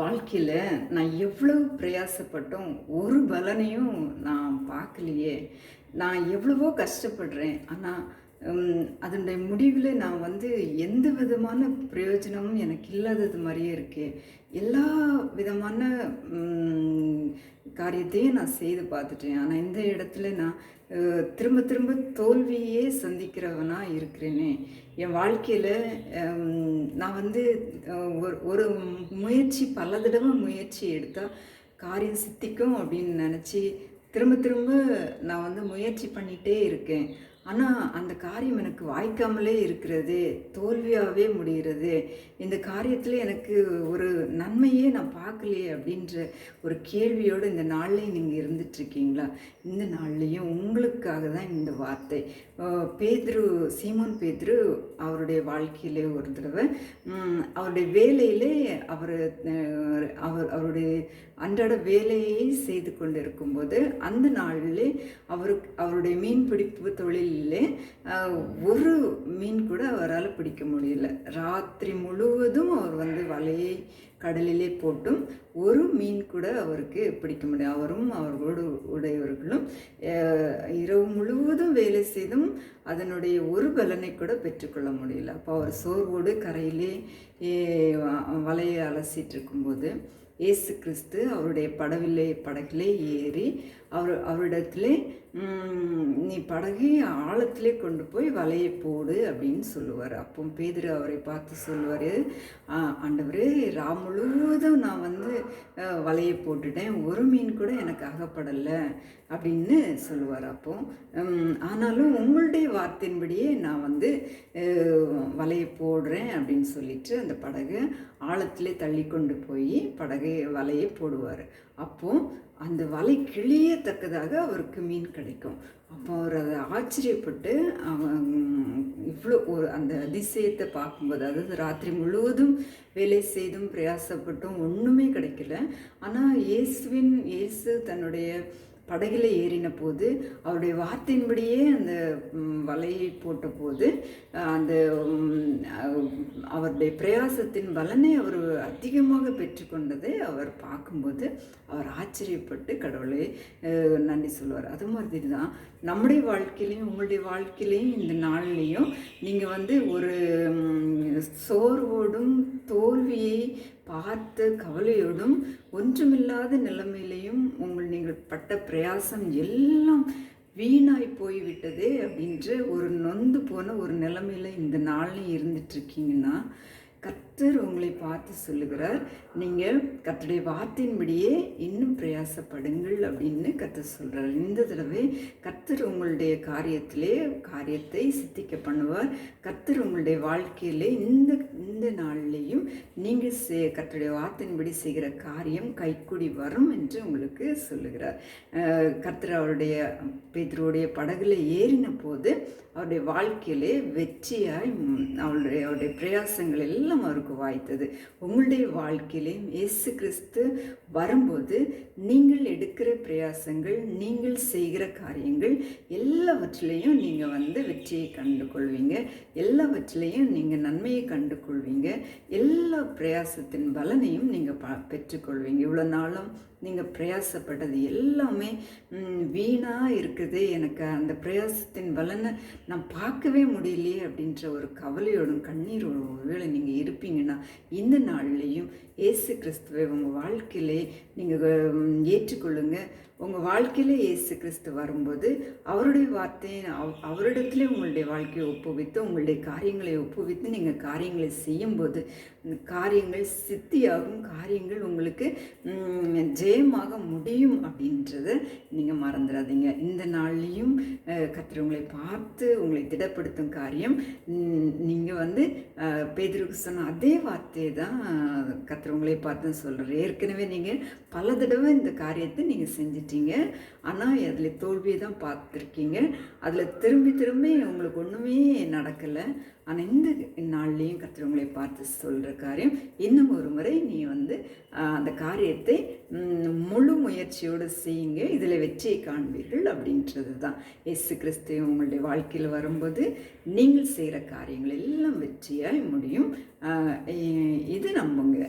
வாழ்க்கையில் நான் எவ்வளவு பிரயாசப்பட்டும் ஒரு பலனையும் நான் பார்க்கலையே. நான் எவ்வளவோ கஷ்டப்படுறேன். ஆனால் அதனுடைய முடிவில் நான் வந்து எந்த விதமான பிரயோஜனமும் எனக்கு இல்லாதது மாதிரியே இருக்குது எல்லா விதமான காரியத்தையும் நான் செய்து பார்த்துட்டேன். ஆனால் இந்த இடத்துல நான் திரும்ப திரும்ப தோல்வியே சந்திக்கிறவனாக இருக்கிறேனே. என் வாழ்க்கையில் நான் வந்து ஒரு ஒரு முயற்சி பல தடவை முயற்சி எடுத்தால் காரியம் சித்திக்கும் அப்படின்னு நினச்சி திரும்ப திரும்ப நான் வந்து முயற்சி பண்ணிகிட்டே இருக்கேன். ஆனால் அந்த காரியம் எனக்கு வாய்க்காமலே இருக்கிறது தோல்வியாகவே முடிகிறது. இந்த காரியத்தில் எனக்கு ஒரு நன்மையே நான் பார்க்கலையே அப்படின்ற ஒரு கேள்வியோடு இந்த நாள்லேயும் நீங்கள் இருந்துட்டுருக்கீங்களா? இந்த நாள்லேயும் உங்களுக்காக தான் இந்த வார்த்தை. பேத்ரு பேதுரு சீமோன் பேத்ரு அவருடைய வாழ்க்கையிலே ஒரு தடவை அவருடைய வேலையிலே அவர் அவர் அவருடைய அன்றாட வேலையை செய்து கொண்டு இருக்கும்போது அந்த நாளிலே அவருக்கு அவருடைய மீன் பிடிப்பு தொழிலிலே ஒரு மீன் கூட அவரால் பிடிக்க முடியல. ராத்திரி முழுவதும் அவர் வந்து வலையை கடலிலே போட்டும் ஒரு மீன் கூட அவருக்கு பிடிக்க முடியும் அவரும் அவர்களோடு உடையவர்களும் இரவு முழுவதும் வேலை செய்தும் அதனுடைய ஒரு பலனை கூட பெற்றுக்கொள்ள முடியல. அப்போ அவர் சோர்வோடு கரையிலே வலையை அலசிட்டு இருக்கும்போது இயேசு கிறிஸ்து அவருடைய படவிலே படகிலே ஏறி அவர் அவரிடத்திலே நீ படகை ஆழத்திலே கொண்டு போய் வலையை போடு அப்படின்னு சொல்லுவார். அப்போ பேதிரு அவரை பார்த்து சொல்லுவார் ஆண்டவரே ரா முழுவதும் நான் வந்து வலையை போட்டுட்டேன். ஒரு மீன் கூட எனக்கு அகப்படலை அப்படின்னு சொல்லுவார் அப்போ. ஆனாலும் உங்களுடைய வார்த்தையின்படியே நான் வந்து வலையை போடுறேன் அப்படின்னு சொல்லிட்டு அந்த படகை ஆழத்திலே தள்ளி கொண்டு போய் படகை வலையை போடுவார். அப்போ அந்த வலை கிழியத்தக்கதாக அவருக்கு மீன் கிடைக்கும். அப்போ அவர் அதை ஆச்சரியப்பட்டு அவன் இவ்வளோ ஒரு அந்த அதிசயத்தை பார்க்கும்போது அதாவது ராத்திரி முழுவதும் வேலை செய்தும் பிரயாசப்பட்டும் ஒன்றுமே கிடைக்கல. ஆனால் இயேசுவின் இயேசு தன்னுடைய படகில் ஏறின போது அவருடைய வார்த்தையின்படியே அந்த வலையை போட்ட போது அந்த அவருடைய பிரயாசத்தின் பலனை அவர் அதிகமாக பெற்றுக்கொண்டதை அவர் பார்க்கும்போது அவர் ஆச்சரியப்பட்டு கடவுளை நன்றி சொல்லுவார். அது மாதிரி தான் நம்முடைய வாழ்க்கையிலையும் உங்களுடைய வாழ்க்கையிலையும் இந்த நாள்லேயும் நீங்கள் வந்து ஒரு சோர்வோடும் தோல்வியை பார்த்து கவலையோடும் ஒன்றுமில்லாத நிலைமையிலையும் உங்கள் நீங்கள் பட்ட பிரயாசம் எல்லாம் வீணாய் போய்விட்டதே அப்படின்ற ஒரு நொந்து போன ஒரு நிலைமையில் இந்த நாள்லையும் இருந்துட்டு இருக்கீங்கன்னா கர்த்தர் உங்களை பார்த்து சொல்லுகிறார் நீங்கள் கர்த்தருடைய வார்த்தையின்படியே இன்னும் பிரயாசப்படுங்கள் அப்படின்னு கர்த்தர் சொல்கிறார் இந்த தடவை கர்த்தர் உங்களுடைய காரியத்திலே காரியத்தை சித்திக்க பண்ணுவார். கர்த்தர் உங்களுடைய வாழ்க்கையிலே இந்த இந்த நாள்லேயும் நீங்கள் சே கர்த்தருடைய வார்த்தையின்படி செய்கிற காரியம் கைக்கூடி வரும் என்று உங்களுக்கு சொல்லுகிறார். கர்த்தர் அவருடைய பேத்தருடைய படகுல ஏறின போது அவருடைய வாழ்க்கையிலே வெற்றியாய் அவருடைய அவருடைய பிரயாசங்கள் எல்லாம் அவருக்கு வாய்த்தது. உங்களுடைய வாழ்க்கையிலேயும் இயேசு கிறிஸ்து வரும்போது நீங்கள் எடுக்கிற பிரயாசங்கள் நீங்கள் செய்கிற காரியங்கள் எல்லாவற்றிலையும் நீங்கள் வந்து வெற்றியை கண்டு கொள்வீங்க எல்லாவற்றிலையும் நீங்கள் நன்மையை கண்டு கொள்வீங்க எல்லா பிரயாசத்தின் பலனையும் நீங்கள் ப பெற்றுக்கொள்வீங்க. இவ்வளோ நாளும் நீங்கள் பிரயாசப்பட்டது எல்லாமே வீணாக இருக்குது. எனக்கு அந்த பிரயாசத்தின் பலனை நான் பார்க்கவே முடியலையே அப்படின்ற ஒரு கவலையோடும் கண்ணீரோடும் ஒருவேளை நீங்கள் இருப்பீங்கன்னா இந்த நாள்லேயும் ஏசு கிறிஸ்துவை உங்கள் வாழ்க்கையிலே நீங்கள் ஏற்றுக்கொள்ளுங்க. உங்கள் வாழ்க்கையிலே இயேசு கிறிஸ்து வரும்போது அவருடைய வார்த்தையை அவ- அவரிடத்திலே உங்களுடைய வாழ்க்கையை ஒப்புவித்து உங்களுடைய காரியங்களை ஒப்புவித்து நீங்கள் காரியங்களை செய்ய செய்யும்போது இந்த காரியங்கள் சித்தியாகும் காரியங்கள் உங்களுக்கு ஜெயமாக முடியும் அப்படின்றத நீங்கள் மறந்துடாதீங்க இந்த நாள்லேயும் கத்திர உங்களை பார்த்து உங்களை திடப்படுத்தும் காரியம் நீங்கள் வந்து அஹ், சொன்ன அதே வார்த்தையை தான் கத்திர உங்களை பார்த்து சொல்கிறேன் ஏற்கனவே நீங்கள் பல தடவை இந்த காரியத்தை நீங்கள் செஞ்சிட்டீங்க. ஆனால் அதில் தோல்வியை தான் பார்த்துருக்கீங்க. அதில் திரும்பி திரும்பி உங்களுக்கு ஒன்றுமே நடக்கலை. ஆனால் இந்த நாள்லேயும் கத்திர உங்களை பார்த்து சொல்கிற காரியம் இன்னும் ஒரு முறை நீ வந்து அந்த காரியத்தை முழு முயற்சியோடு செய்யுங்க. இதில் வெற்றியை காண்பீர்கள் அப்படின்றது தான் இயேசு கிறிஸ்து உங்களுடைய வாழ்க்கையில் வரும்போது நீங்கள் செய்கிற காரியங்கள் எல்லாம் வெற்றியாய் முடியும். இது நம்புங்க.